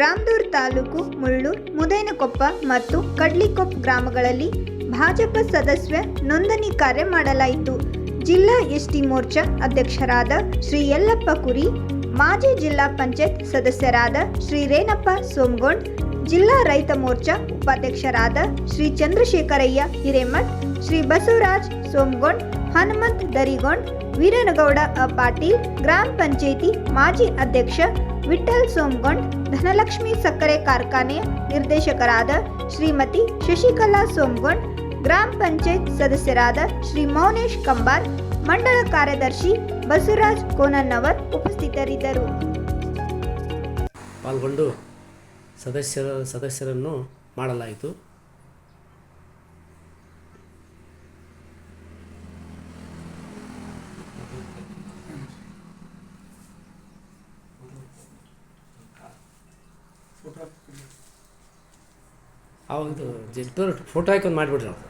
ರಾಮದೂರ್ ತಾಲೂಕು ಮುಳ್ಳು ಮುದೇನಕೊಪ್ಪ ಮತ್ತು ಕಡ್ಲಿಕೊಪ್ಪ ಗ್ರಾಮಗಳಲ್ಲಿ ಭಾಜಪ ಸದಸ್ಯ ನೋಂದಣಿ ಕಾರ್ಯ ಮಾಡಲಾಯಿತು. ಜಿಲ್ಲಾ ಎಸ್ಟಿ ಮೋರ್ಚಾ ಅಧ್ಯಕ್ಷರಾದ ಶ್ರೀ ಯಲ್ಲಪ್ಪ ಕುರಿ, ಮಾಜಿ ಜಿಲ್ಲಾ ಪಂಚಾಯತ್ ಸದಸ್ಯರಾದ ಶ್ರೀ ರೇಣಪ್ಪ ಸೋಮಗೊಂಡ್ ಜಿಲ್ಲಾ ರೈತ ಮೋರ್ಚಾ ಉಪಾಧ್ಯಕ್ಷರಾದ ಶ್ರೀ ಚಂದ್ರಶೇಖರಯ್ಯ ಹಿರೇಮಠ್, ಶ್ರೀ ಬಸವರಾಜ್ ಸೋಮಗೊಂಡ್, ಹನುಮಂತ್ ದರಿಗೊಂಡ್, ವೀರನಗೌಡ ಪಾಟೀಲ್, ಗ್ರಾಮ ಪಂಚಾಯಿತಿ ಮಾಜಿ ಅಧ್ಯಕ್ಷ ವಿಠಲ್ ಸೋಮಗೊಂಡ್, ಧನಲಕ್ಷ್ಮಿ ಸಕ್ಕರೆ ಕಾರ್ಖಾನೆಯ ನಿರ್ದೇಶಕರಾದ ಶ್ರೀಮತಿ ಶಶಿಕಲಾ ಸೋಮಗೊಂಡ್, ಗ್ರಾಮ ಪಂಚಾಯತ್ ಸದಸ್ಯರಾದ ಶ್ರೀ ಮೌನೇಶ್ ಕಂಬಾರ್, ಮಂಡಳ ಕಾರ್ಯದರ್ಶಿ ಬಸವರಾಜ್ ಕೋನನ್ನವರ್ ಉಪಸ್ಥಿತರಿದ್ದರು. ಪಾಲ್ಗೊಂಡು ಸದಸ್ಯರ ಸದಸ್ಯರನ್ನು ಮಾಡಲಾಯಿತು. ಅವಾಗ ಇದು ಫೋಟೋ ಹಾಕಿ ಒಂದು ಮಾಡಿಬಿಡ್ರಿ ಅವ್ರು.